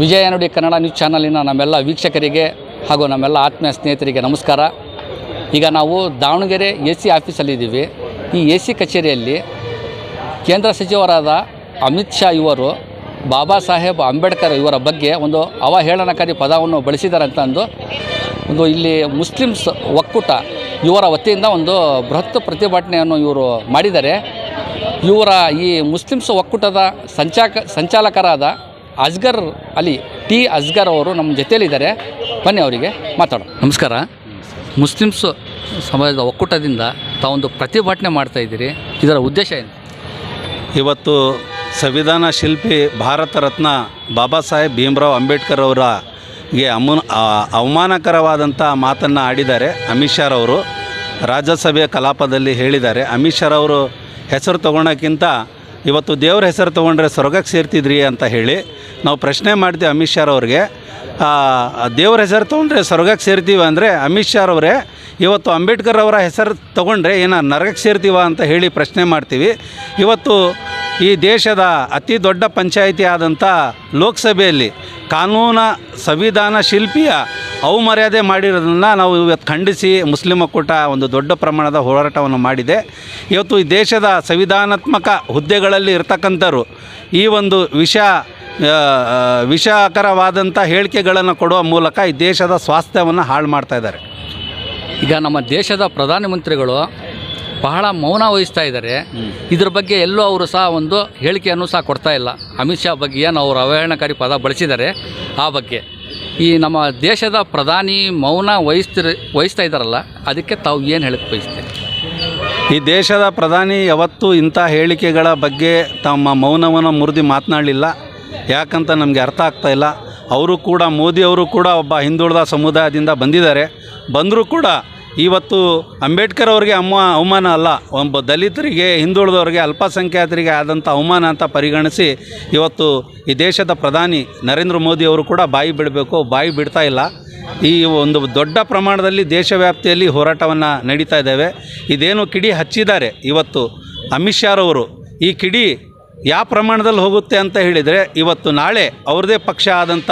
ವಿಜಯ ನುಡಿ ಕನ್ನಡ ನ್ಯೂಸ್ ಚಾನಲಿನ ನಮ್ಮೆಲ್ಲ ವೀಕ್ಷಕರಿಗೆ ಹಾಗೂ ನಮ್ಮೆಲ್ಲ ಆತ್ಮೀಯ ಸ್ನೇಹಿತರಿಗೆ ನಮಸ್ಕಾರ. ಈಗ ನಾವು ದಾವಣಗೆರೆ ಎ ಸಿ ಆಫೀಸಲ್ಲಿದ್ದೀವಿ. ಈ ಎ ಸಿ ಕಚೇರಿಯಲ್ಲಿ ಕೇಂದ್ರ ಸಚಿವರಾದ ಅಮಿತ್ ಶಾ ಇವರು, ಬಾಬಾ ಸಾಹೇಬ್ ಅಂಬೇಡ್ಕರ್ ಇವರ ಬಗ್ಗೆ ಒಂದು ಅವಹೇಳನಕಾರಿ ಪದವನ್ನು ಬಳಸಿದ್ದಾರೆ ಅಂತ ಅಂದು ಒಂದು ಇಲ್ಲಿ ಮುಸ್ಲಿಮ್ಸ್ ಒಕ್ಕೂಟ ಇವರ ವತಿಯಿಂದ ಒಂದು ಬೃಹತ್ ಪ್ರತಿಭಟನೆಯನ್ನು ಇವರು ಮಾಡಿದ್ದಾರೆ. ಇವರ ಈ ಮುಸ್ಲಿಮ್ಸ್ ಒಕ್ಕೂಟದ ಸಂಚಾಕ, ಸಂಚಾಲಕರಾದ ಅಸ್ಗರ್ ಅಲಿ ಟಿ ಅಸ್ಗರ್ ಅವರು ನಮ್ಮ ಜೊತೆಯಲ್ಲಿದ್ದಾರೆ. ಬನ್ನಿ ಅವರಿಗೆ ಮಾತಾಡೋಣ. ನಮಸ್ಕಾರ. ಮುಸ್ಲಿಮ್ಸ್ ಸಮಾಜದ ಒಕ್ಕೂಟದಿಂದ ತಾವೊಂದು ಪ್ರತಿಭಟನೆ ಮಾಡ್ತಾ ಇದ್ದೀರಿ. ಇದರ ಉದ್ದೇಶ ಏನು? ಇವತ್ತು ಸಂವಿಧಾನ ಶಿಲ್ಪಿ ಭಾರತ ರತ್ನ ಬಾಬಾ ಸಾಹೇಬ್ ಭೀಮರಾವ್ ಅಂಬೇಡ್ಕರ್ ಅವರಿಗೆ ಅಮು ಆ- ಅವಮಾನಕರವಾದಂಥ ಮಾತನ್ನು ಆಡಿದ್ದಾರೆ ಅಮಿತ್ ಶಾರವರು ರಾಜ್ಯಸಭೆಯ ಕಲಾಪದಲ್ಲಿ ಹೇಳಿದ್ದಾರೆ. ಅಮಿತ್ ಶಾರವರು ಹೆಸರು ತೊಗೊಳಕ್ಕಿಂತ ಇವತ್ತು ದೇವ್ರ ಹೆಸರು ತೊಗೊಂಡ್ರೆ ಸ್ವರ್ಗಕ್ಕೆ ಸೇರ್ತಿದ್ರಿ ಅಂತ ಹೇಳಿ ನಾವು ಪ್ರಶ್ನೆ ಮಾಡ್ತೀವಿ ಅಮಿತ್ ಶಾರವ್ರಿಗೆ ದೇವ್ರ ಹೆಸರು ತೊಗೊಂಡ್ರೆ ಸ್ವರ್ಗಕ್ಕೆ ಸೇರ್ತೀವ ಅಂದರೆ ಅಮಿತ್ ಶಾರವರೇ ಇವತ್ತು ಅಂಬೇಡ್ಕರ್ ಅವರ ಹೆಸರು ತೊಗೊಂಡ್ರೆ ಏನ ನರಕಕ್ಕೆ ಸೇರ್ತೀವ ಅಂತ ಹೇಳಿ ಪ್ರಶ್ನೆ ಮಾಡ್ತೀವಿ. ಇವತ್ತು ಈ ದೇಶದ ಅತಿ ದೊಡ್ಡ ಪಂಚಾಯಿತಿ ಆದಂಥ ಲೋಕಸಭೆಯಲ್ಲಿ ಕಾನೂನ ಸಂವಿಧಾನ ಶಿಲ್ಪಿಯ ಅವಮರ್ಯಾದೆ ಮಾಡಿರೋದನ್ನು ನಾವು ಇವತ್ತು ಖಂಡಿಸಿ ಮುಸ್ಲಿಂ ಒಕ್ಕೂಟ ಒಂದು ದೊಡ್ಡ ಪ್ರಮಾಣದ ಹೋರಾಟವನ್ನು ಮಾಡಿದೆ. ಇವತ್ತು ಈ ದೇಶದ ಸಂವಿಧಾನಾತ್ಮಕ ಹುದ್ದೆಗಳಲ್ಲಿ ಇರ್ತಕ್ಕಂಥರು ಈ ಒಂದು ವಿಷ ಆ, ಆ, ವಿಷಕರವಾದಂಥ ಹೇಳಿಕೆಗಳನ್ನು ಕೊಡುವ ಮೂಲಕ ಈ ದೇಶದ ಸ್ವಾಸ್ಥ್ಯವನ್ನು ಹಾಳು ಮಾಡ್ತಾ ಇದ್ದಾರೆ. ಈಗ ನಮ್ಮ ದೇಶದ ಪ್ರಧಾನಮಂತ್ರಿಗಳು ಬಹಳ ಮೌನ ವಹಿಸ್ತಾ ಇದ್ದಾರೆ. ಇದ್ರ ಬಗ್ಗೆ ಎಲ್ಲೂ ಅವರು ಸಹ ಒಂದು ಹೇಳಿಕೆಯನ್ನು ಸಹ ಕೊಡ್ತಾ ಇಲ್ಲ. ಅಮಿತ್ ಶಾ ಬಗ್ಗೆ ಏನು ಅವರು ಅವಹೇಳನಕಾರಿ ಪದ ಬಳಸಿದ್ದಾರೆ ಆ ಬಗ್ಗೆ. ಈ ನಮ್ಮ ದೇಶದ ಪ್ರಧಾನಿ ಮೌನ ವಹಿಸ್ತಿರ ವಹಿಸ್ತಾ ಇದ್ದಾರಲ್ಲ ಅದಕ್ಕೆ ತಾವು ಏನು ಹೇಳಕ್ಕೆ ಬಯಸ್ತೀರಿ? ಈ ದೇಶದ ಪ್ರಧಾನಿ ಯಾವತ್ತೂ ಇಂಥ ಹೇಳಿಕೆಗಳ ಬಗ್ಗೆ ತಮ್ಮ ಮೌನವನ್ನು ಮುರಿದು ಮಾತನಾಡಲಿಲ್ಲ. ಯಾಕಂತ ನಮಗೆ ಅರ್ಥ ಆಗ್ತಾ ಇಲ್ಲ. ಅವರು ಕೂಡ, ಮೋದಿ ಅವರು ಕೂಡ ಒಬ್ಬ ಹಿಂದುಳಿದ ಸಮುದಾಯದಿಂದ ಬಂದಿದ್ದಾರೆ. ಬಂದರೂ ಕೂಡ ಇವತ್ತು ಅಂಬೇಡ್ಕರ್ ಅವರಿಗೆ ಅಮ್ಮ, ಅವಮಾನ ಅಲ್ಲ. ಒಬ್ಬ ದಲಿತರಿಗೆ, ಹಿಂದುಳಿದವರಿಗೆ, ಅಲ್ಪಸಂಖ್ಯಾತರಿಗೆ ಆದಂಥ ಅವಮಾನ ಅಂತ ಪರಿಗಣಿಸಿ ಇವತ್ತು ಈ ದೇಶದ ಪ್ರಧಾನಿ ನರೇಂದ್ರ ಮೋದಿ ಅವರು ಕೂಡ ಬಾಯಿ ಬಿಡಬೇಕು, ಬಾಯಿ ಬಿಡ್ತಾ ಇಲ್ಲ. ಈ ಒಂದು ದೊಡ್ಡ ಪ್ರಮಾಣದಲ್ಲಿ ದೇಶವ್ಯಾಪ್ತಿಯಲ್ಲಿ ಹೋರಾಟವನ್ನು ನಡೀತಾ ಇದ್ದೇವೆ. ಇದೇನು ಕಿಡಿ ಹಚ್ಚಿದ್ದಾರೆ ಇವತ್ತು ಅಮಿತ್ ಶಾರವರು ಈ ಕಿಡಿ ಯಾವ ಪ್ರಮಾಣದಲ್ಲಿ ಹೋಗುತ್ತೆ ಅಂತ ಹೇಳಿದರೆ ಇವತ್ತು ನಾಳೆ ಅವ್ರದೇ ಪಕ್ಷ ಆದಂಥ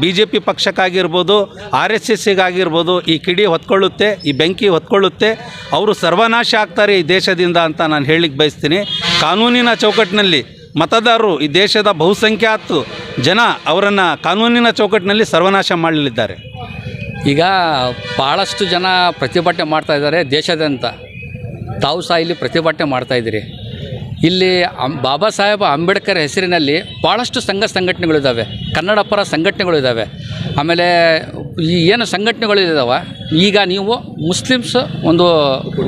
ಬಿ ಜೆ ಪಿ ಪಕ್ಷಕ್ಕಾಗಿರ್ಬೋದು, ಆರ್ ಎಸ್ ಎಸ್ಸಿಗಾಗಿರ್ಬೋದು ಈ ಕಿಡಿ ಹೊತ್ಕೊಳ್ಳುತ್ತೆ, ಈ ಬೆಂಕಿ ಹೊತ್ಕೊಳ್ಳುತ್ತೆ. ಅವರು ಸರ್ವನಾಶ ಆಗ್ತಾರೆ ಈ ದೇಶದಿಂದ ಅಂತ ನಾನು ಹೇಳಲಿಕ್ಕೆ ಬಯಸ್ತೀನಿ. ಕಾನೂನಿನ ಚೌಕಟ್ಟಿನಲ್ಲಿ ಮತದಾರರು ಈ ದೇಶದ ಬಹುಸಂಖ್ಯಾತ ಜನ ಅವರನ್ನು ಕಾನೂನಿನ ಚೌಕಟ್ಟಿನಲ್ಲಿ ಸರ್ವನಾಶ ಮಾಡಲಿದ್ದಾರೆ. ಈಗ ಭಾಳಷ್ಟು ಜನ ಪ್ರತಿಭಟನೆ ಮಾಡ್ತಾ ಇದ್ದಾರೆ ದೇಶಾದ್ಯಂತ ತಾವು ಸಹ ಇಲ್ಲಿ ಪ್ರತಿಭಟನೆ ಮಾಡ್ತಾ ಇದ್ದೀರಿ. ಇಲ್ಲಿ ಬಾಬಾ ಸಾಹೇಬ್ ಅಂಬೇಡ್ಕರ್ ಹೆಸರಿನಲ್ಲಿ ಭಾಳಷ್ಟು ಸಂಘ ಸಂಘಟನೆಗಳಿದ್ದಾವೆ ಕನ್ನಡ ಪರ ಸಂಘಟನೆಗಳಿದ್ದಾವೆ ಆಮೇಲೆ ಈ ಏನು ಸಂಘಟನೆಗಳು ಇದ್ದಾವೆ ಈಗ ನೀವು ಮುಸ್ಲಿಮ್ಸ್ ಒಂದು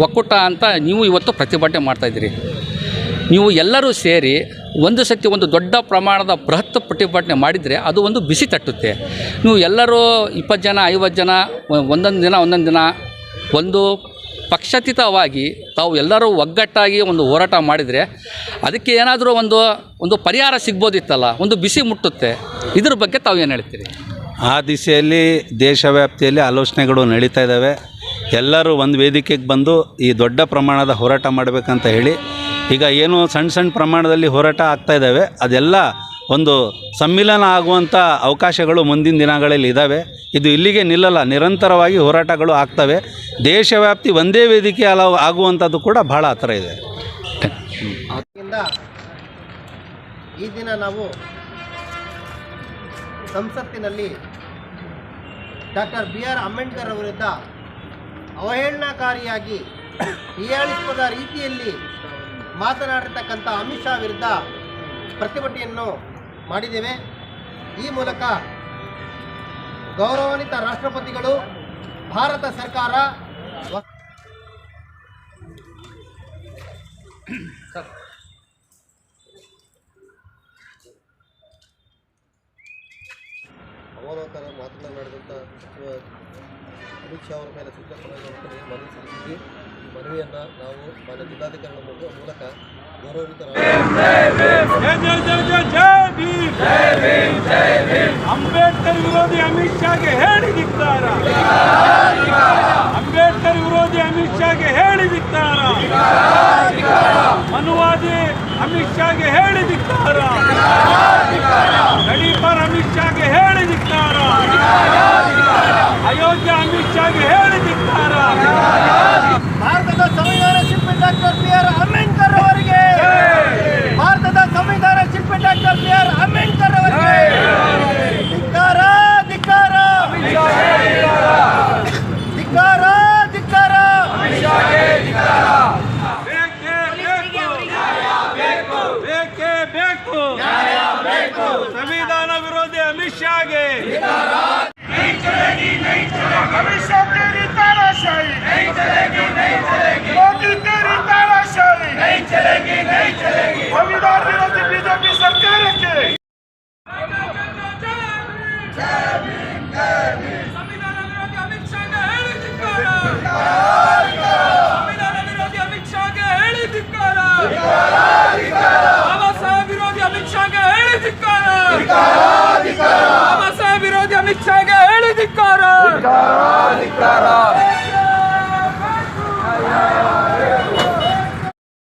ಒಕ್ಕೂಟ ಅಂತ ನೀವು ಇವತ್ತು ಪ್ರತಿಭಟನೆ ಮಾಡ್ತಾಯಿದ್ದೀರಿ ನೀವು ಎಲ್ಲರೂ ಸೇರಿ ಒಂದು ಸತಿ ಒಂದು ದೊಡ್ಡ ಪ್ರಮಾಣದ ಬೃಹತ್ ಪ್ರತಿಭಟನೆ ಮಾಡಿದರೆ ಅದು ಒಂದು ಬಿಸಿ ತಟ್ಟುತ್ತೆ. ನೀವು ಎಲ್ಲರೂ ಇಪ್ಪತ್ತು ಜನ, ಐವತ್ತು ಜನ ಒಂದೊಂದು ದಿನ ಒಂದೊಂದು ದಿನ ಒಂದು ಪಕ್ಷಾತೀತವಾಗಿ ತಾವು ಎಲ್ಲರೂ ಒಗ್ಗಟ್ಟಾಗಿ ಒಂದು ಹೋರಾಟ ಮಾಡಿದರೆ ಅದಕ್ಕೆ ಏನಾದರೂ ಒಂದು ಒಂದು ಪರಿಹಾರ ಸಿಗ್ಬೋದಿತ್ತಲ್ಲ, ಒಂದು ಬಿಸಿ ಮುಟ್ಟುತ್ತೆ. ಇದ್ರ ಬಗ್ಗೆ ತಾವು ಏನು ಹೇಳ್ತೀರಿ? ಆ ದಿಸೆಯಲ್ಲಿ ದೇಶವ್ಯಾಪ್ತಿಯಲ್ಲಿ ಆಲೋಚನೆಗಳು ನಡೀತಾ ಇದ್ದಾವೆ. ಎಲ್ಲರೂ ಒಂದು ವೇದಿಕೆಗೆ ಬಂದು ಈ ದೊಡ್ಡ ಪ್ರಮಾಣದ ಹೋರಾಟ ಮಾಡಬೇಕಂತ ಹೇಳಿ ಈಗ ಏನು ಸಣ್ಣ ಸಣ್ಣ ಪ್ರಮಾಣದಲ್ಲಿ ಹೋರಾಟ ಆಗ್ತಾ ಇದ್ದಾವೆ. ಅದೆಲ್ಲ ಒಂದು ಸಮ್ಮಿಲನ ಆಗುವಂಥ ಅವಕಾಶಗಳು ಮುಂದಿನ ದಿನಗಳಲ್ಲಿ ಇದ್ದಾವೆ ಇದು ಇಲ್ಲಿಗೆ ನಿಲ್ಲಲ್ಲ, ನಿರಂತರವಾಗಿ ಹೋರಾಟಗಳು ಆಗ್ತವೆ. ದೇಶವ್ಯಾಪ್ತಿ ಒಂದೇ ವೇದಿಕೆ ಅಲ ಆಗುವಂಥದ್ದು ಕೂಡ ಭಾಳ ಹತ್ರ ಇದೆ. ಈ ದಿನ ನಾವು ಸಂಸತ್ತಿನಲ್ಲಿ ಡಾಕ್ಟರ್ ಬಿ ಆರ್ ಅಂಬೇಡ್ಕರ್ ವಿರುದ್ಧ ಅವಹೇಳನಕಾರಿಯಾಗಿ ಹೀಯಾಳಿಸದ ರೀತಿಯಲ್ಲಿ ಮಾತನಾಡಿರ್ತಕ್ಕಂಥ ಅಮಿತ್ ಶಾ ವಿರುದ್ಧ ಪ್ರತಿಭಟನೆಯನ್ನು ಮಾಡಿದ್ದೇವೆ. ಈ ಮೂಲಕ ಗೌರವಾನ್ವಿತ ರಾಷ್ಟ್ರಪತಿಗಳು, ಭಾರತ ಸರ್ಕಾರ ಅವಲೋಕನ ಮಾತನಾಡಿದಂಥ ಸಚಿವ ಅಮಿತ್ ಶಾ ಅವರ ಮೇಲೆ ಸೂಚನೆ ಮನವಿ ಸಲ್ಲಿಸಿದ್ವಿ. ಈ ಮನವಿಯನ್ನು ನಾವು ಮಾನ್ಯ ಜಿಲ್ಲಾಧಿಕಾರಿಗಳ ಮೂಲಕ- ಅಂಬೇಡ್ಕರ್ ವಿರೋಧಿ ಅಮಿತ್ ಶಾಗೆ ಹೇಳಿದಿದ್ದಾರ ಅಂಬೇಡ್ಕರ್ ವಿರೋಧಿ ಅಮಿತ್ ಶಾಗೆ ಹೇಳಿದಿದ್ದಾರ ಮನುವಾದಿ ಅಮಿತ್ ಶಾಗೆ ಹೇಳಿ ಧಿಕ್ಕಾರ ಸಂವಿಧಾನ ವಿರೋಧಿ ಅಮಿತ್ ಶಾಗೆ ಹೇಳಿ ಧಿಕ್ಕಾರ ಬಾಬಾ ಸಾಹೇಬ್ ವಿರೋಧಿ ಅಮಿತ್ ಶಾಗೆ ಹೇಳಿ ಧಿಕ್ಕಾರ ಬಾಬಾ ಸಾಹೇಬ್ ವಿರೋಧಿ ಅಮಿತ್ ಶಾಗೆ ಹೇಳಿ ಧಿಕ್ಕಾರ.